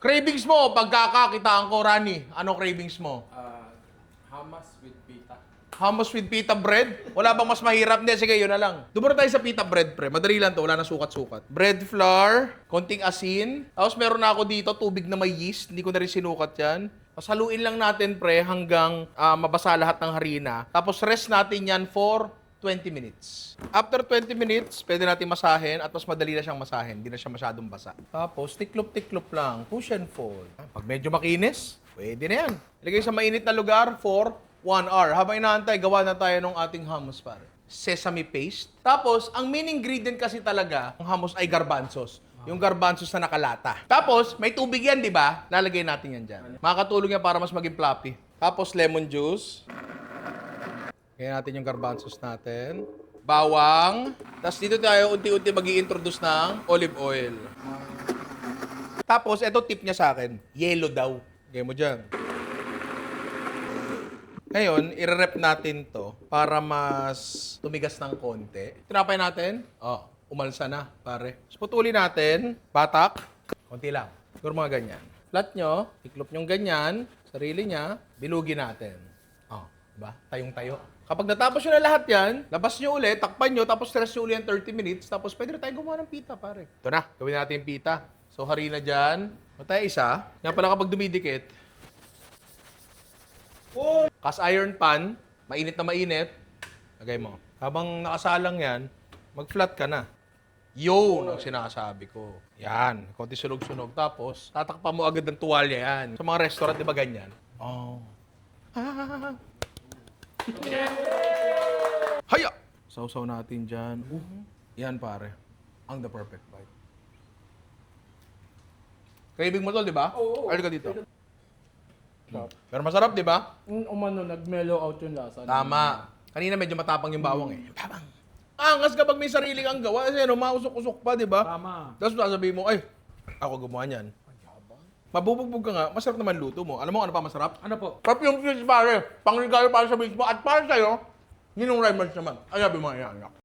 Cravings mo, pagkakakitaan ko, Rani. Anong cravings mo? Uh, Hamas with pita. Hummus with pita bread? Wala bang mas mahirap? Hindi, sige, yun na lang. Dumuro tayo sa pita bread, pre. Madali lang to, wala na sukat-sukat. Bread flour, konting asin. Tapos meron na ako dito, tubig na may yeast. Hindi ko na rin sinukat yan. Tapos haluin lang natin, pre, hanggang ah, mabasa lahat ng harina. Tapos rest natin yan for 20 minutes. After 20 minutes, pwede natin masahin at mas madali na siyang masahin. Hindi na siya masyadong basa. Tapos, tiklop-tiklop lang. Push and fold. Pag medyo makinis, pwede na yan. Ilagay sa mainit na lugar for 1 hour. Habang inaantay, gawa na tayo ng ating hummus pare. Sesame paste. Tapos, ang main ingredient kasi talaga ng hummus ay garbanzos. Yung garbanzos na nakalata. Tapos, may tubig yan, di ba? Lalagay natin yan dyan. Makakatulong yan para mas maging floppy. Tapos, lemon juice. Kaya natin yung garbanzos natin. Bawang. Tapos dito tayo unti-unti mag introduce ng olive oil. Tapos, ito tip niya sa akin. Yellow daw. Gaya mo dyan. Ngayon, i-rep natin to para mas tumigas ng konti. Tinapay natin. Oh, umalsa na, pare. So, putulin natin. Batak. Konti lang. Siguro mga ganyan. Flat nyo, iklop nyo ganyan. Sarili niya, bilugin natin. Oh, diba? Tayong-tayo. Kapag natapos nyo na lahat yan, labas nyo ulit, takpan nyo, tapos stress nyo ulit yung 30 minutes, tapos pwede na tayo gumawa ng pita, pare. Ito na, gawin natin yung pita. So, harina dyan. Tayo isa. Nga pala kapag dumidikit, Cast iron pan, mainit na mainit. Lagay mo. Habang nakasalang yan, mag-flat ka na. Yun ang sinasabi ko. Yan. Konti sunog-sunog. Tapos, tatakpan mo agad ng tuwalya yan. Sa mga restaurant, di ba ganyan? Oh. Ah. Haya! Sausaw natin dyan. Uh, yan pare. Ang the perfect bite. Craving mo to, di ba? Oo. Ano ka dito? Pero masarap, di ba? Yung umano, nag-mellow out yung lasa. Tama. Kanina medyo matapang yung bawang eh. Tapang. Angas kapag may sarili kang gawa. Kasi ano, mausok-usok pa, di ba? Tama. Tapos sasabihin mo, ay, ako gumawa niyan. Mabubugbog ka nga, masarap naman luto mo. Alam mo ano pa masarap? Ano po? Yung fish pare. Pangregalo para sa mismo. At para sa'yo, ninong Raymond naman. Ay, sabi mo, yan, yan.